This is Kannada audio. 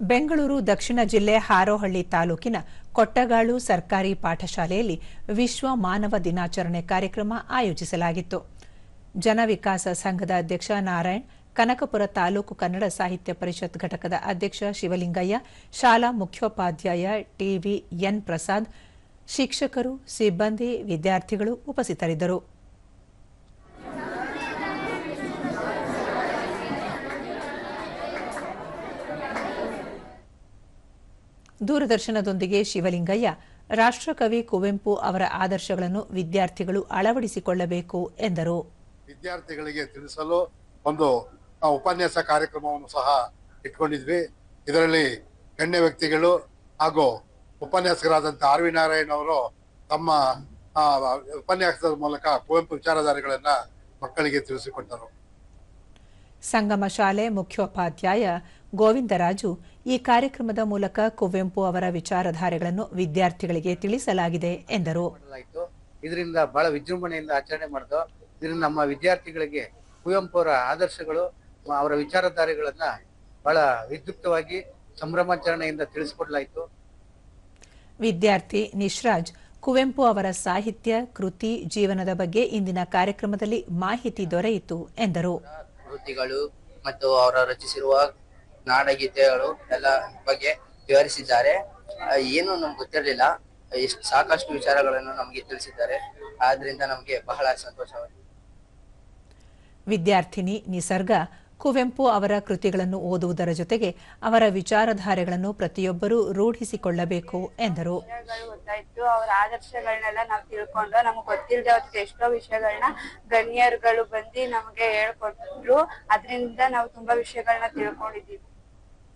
ಬೆಂಗಳೂರು ದಕ್ಷಿಣ ಜಿಲ್ಲೆ ಹಾರೋಹಳ್ಳಿ ತಾಲೂಕಿನ ಕೊಟ್ಟಗಾಳು ಸರ್ಕಾರಿ ಪಾಠಶಾಲೆಯಲ್ಲಿ ವಿಶ್ವ ಮಾನವ ದಿನಾಚರಣೆ ಕಾರ್ಯಕ್ರಮ ಆಯೋಜಿಸಲಾಗಿತ್ತು. ಜನವಿಕಾಸ ಸಂಘದ ಅಧ್ಯಕ್ಷ ನಾರಾಯಣ್, ಕನಕಪುರ ತಾಲೂಕು ಕನ್ನಡ ಸಾಹಿತ್ಯ ಪರಿಷತ್ ಘಟಕದ ಅಧ್ಯಕ್ಷ ಶಿವಲಿಂಗಯ್ಯ, ಶಾಲಾ ಮುಖ್ಯೋಪಾಧ್ಯಾಯ ಟಿವಿ ಎನ್ ಪ್ರಸಾದ್, ಶಿಕ್ಷಕರು, ಸಿಬ್ಬಂದಿ, ವಿದ್ಯಾರ್ಥಿಗಳು ಉಪಸ್ಥಿತರಿದ್ದರು. ದೂರದರ್ಶನದೊಂದಿಗೆ ಶಿವಲಿಂಗಯ್ಯ, ರಾಷ್ಟ್ರಕವಿ ಕುವೆಂಪು ಅವರ ಆದರ್ಶಗಳನ್ನು ವಿದ್ಯಾರ್ಥಿಗಳು ಅಳವಡಿಸಿಕೊಳ್ಳಬೇಕು ಎಂದರು. ವಿದ್ಯಾರ್ಥಿಗಳಿಗೆ ತಿಳಿಸಲು ಒಂದು ಉಪನ್ಯಾಸ ಕಾರ್ಯಕ್ರಮವನ್ನು ಸಹ ಇಟ್ಕೊಂಡಿದ್ವಿ. ಇದರಲ್ಲಿ ಗಣ್ಯ ವ್ಯಕ್ತಿಗಳು ಹಾಗೂ ಉಪನ್ಯಾಸಕರಾದಂಥ ಆರ್ ವಿ ನಾರಾಯಣ್ ಅವರು ತಮ್ಮ ಉಪನ್ಯಾಸದ ಮೂಲಕ ಕುವೆಂಪು ವಿಚಾರಧಾರೆಗಳನ್ನ ಮಕ್ಕಳಿಗೆ ತಿಳಿಸಿಕೊಟ್ಟರು. ಸಂಗಮ ಶಾಲೆ ಮುಖ್ಯೋಪಾಧ್ಯಾಯ ಗೋವಿಂದರಾಜು ಈ ಕಾರ್ಯಕ್ರಮದ ಮೂಲಕ ಕುವೆಂಪು ಅವರ ವಿಚಾರಧಾರೆಗಳನ್ನು ವಿದ್ಯಾರ್ಥಿಗಳಿಗೆ ತಿಳಿಸಲಾಗಿದೆ ಎಂದರು. ಇದರಿಂದ ಬಹಳ ವಿಜೃಂಭಣೆಯಿಂದ ಆಚರಣೆ ಮಾಡಿದ್ರು ಇದರಿಂದ ನಮ್ಮ ವಿದ್ಯಾರ್ಥಿಗಳಿಗೆ ಕುವೆಂಪು ಅವರ ಆದರ್ಶಗಳು ಅವರ ವಿಚಾರಧಾರೆಗಳನ್ನ ಬಹಳ ವಿದ್ಯುಕ್ತವಾಗಿ ಸಂಭ್ರಮಾಚರಣೆಯಿಂದ ತಿಳಿಸಿಕೊಡಲಾಯಿತು. ವಿದ್ಯಾರ್ಥಿ ನಿಶ್ರಾಜ್ ಕುವೆಂಪು ಅವರ ಸಾಹಿತ್ಯ ಕೃತಿ ಜೀವನದ ಬಗ್ಗೆ ಇಂದಿನ ಕಾರ್ಯಕ್ರಮದಲ್ಲಿ ಮಾಹಿತಿ ದೊರೆಯಿತು ಎಂದರು. ಕೃತಿಗಳು ಮತ್ತು ಅವರ ರಚಿಸಿರುವ ನಾಡಗೀತೆಗಳು ಎಲ್ಲ ಬಗ್ಗೆ ವಿವರಿಸಿದ್ದಾರೆ. ಏನು ನಮ್ಗೆ ಗೊತ್ತಿರಲಿಲ್ಲ. ಎಷ್ಟು ಸಾಕಷ್ಟು ವಿಚಾರಗಳನ್ನು ನಮಗೆ ತಿಳಿಸಿದ್ದಾರೆ. ಆದ್ರಿಂದ ನಮಗೆ ಬಹಳ ಸಂತೋಷವಾಗಿದೆ. ವಿದ್ಯಾರ್ಥಿನಿ ನಿಸರ್ಗ ಕುವೆಂಪು ಅವರ ಕೃತಿಗಳನ್ನು ಓದುವುದರ ಜೊತೆಗೆ ಅವರ ವಿಚಾರಧಾರೆಗಳನ್ನು ಪ್ರತಿಯೊಬ್ಬರೂ ರೂಢಿಸಿಕೊಳ್ಳಬೇಕು ಎಂದರು. ಅವರ ಆದರ್ಶಗಳನ್ನೆಲ್ಲ ನಾವು ತಿಳ್ಕೊಂಡು ನಮ್ಗೆ ಗೊತ್ತಿಲ್ಲದೆ ಅವ್ರಿಗೆ ಎಷ್ಟೋ ವಿಷಯಗಳನ್ನ ಗಣ್ಯರುಗಳು ಬಂದು ನಮಗೆ ಹೇಳ್ಕೊಟ್ರು. ಅದರಿಂದ ನಾವು ತುಂಬಾ ವಿಷಯಗಳನ್ನ ತಿಳ್ಕೊಂಡಿದೀವಿ